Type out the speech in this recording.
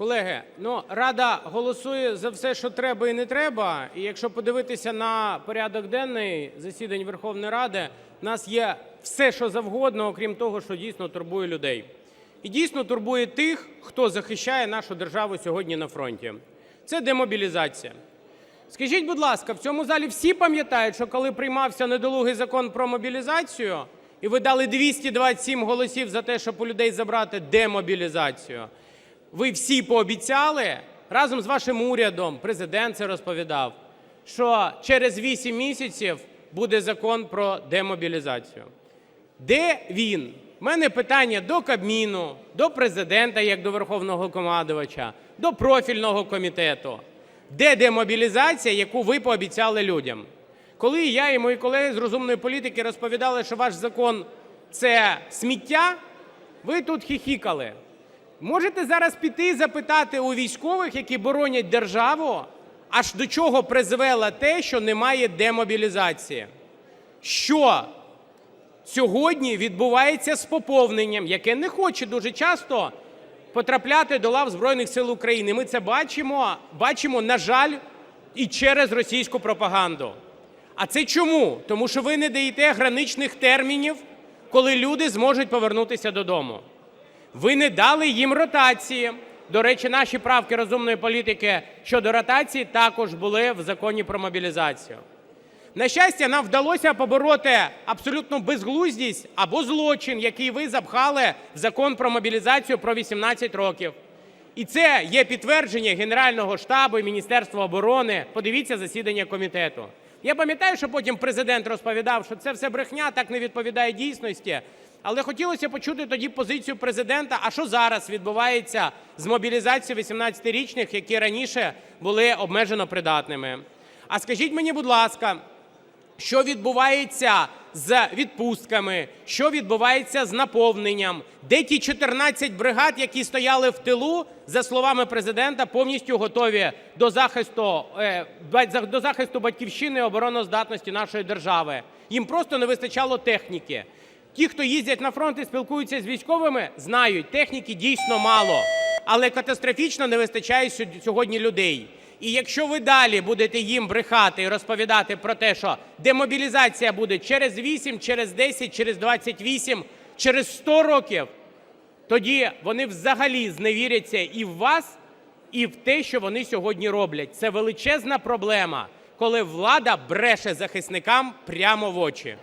Колеги, ну Рада голосує за все, що треба і не треба. І якщо подивитися на порядок денний засідань Верховної Ради, в нас є все, що завгодно, окрім того, що дійсно турбує людей. І дійсно турбує тих, хто захищає нашу державу сьогодні на фронті. Це демобілізація. Скажіть, будь ласка, в цьому залі всі пам'ятають, що коли приймався недолугий закон про мобілізацію, і ви дали 227 голосів за те, щоб у людей забрати демобілізацію, ви всі пообіцяли разом з вашим урядом, президент це розповідав, що через 8 місяців буде закон про демобілізацію. Де він? У мене питання до Кабміну, до Президента як до Верховного командувача, до профільного комітету. Де демобілізація, яку ви пообіцяли людям? Коли я і мої колеги з розумної політики розповідали, що ваш закон – це сміття, ви тут хіхікали. Можете зараз піти і запитати у військових, які боронять державу, аж до чого призвело те, що немає демобілізації. Що сьогодні відбувається з поповненням, яке не хоче дуже часто потрапляти до лав Збройних сил України. Ми це бачимо, бачимо, на жаль, і через російську пропаганду. А це чому? Тому що ви не даєте граничних термінів, коли люди зможуть повернутися додому. Ви не дали їм ротації. До речі, наші правки розумної політики щодо ротації також були в законі про мобілізацію. На щастя, нам вдалося побороти абсолютну безглуздість або злочин, який ви запхали в Закон про мобілізацію про 18 років. І це є підтвердження Генерального штабу і Міністерства оборони. Подивіться засідання комітету. Я пам'ятаю, що потім президент розповідав, що це все брехня, так не відповідає дійсності. Але хотілося почути тоді позицію президента, а що зараз відбувається з мобілізацією 18-річних, які раніше були обмежено придатними. А скажіть мені, будь ласка, що відбувається з відпустками, що відбувається з наповненням, де ті 14 бригад, які стояли в тилу, за словами президента, повністю готові до захисту, е, до захисту батьківщини і обороноздатності нашої держави. Їм просто не вистачало техніки. Ті, хто їздять на фронт і спілкуються з військовими, знають, техніки дійсно мало, але катастрофічно не вистачає сьо- сьогодні людей. І якщо ви далі будете їм брехати і розповідати про те, що демобілізація буде через 8, через 10, через 28, через 100 років, тоді вони взагалі зневіряться і в вас, і в те, що вони сьогодні роблять. Це величезна проблема, коли влада бреше захисникам прямо в очі.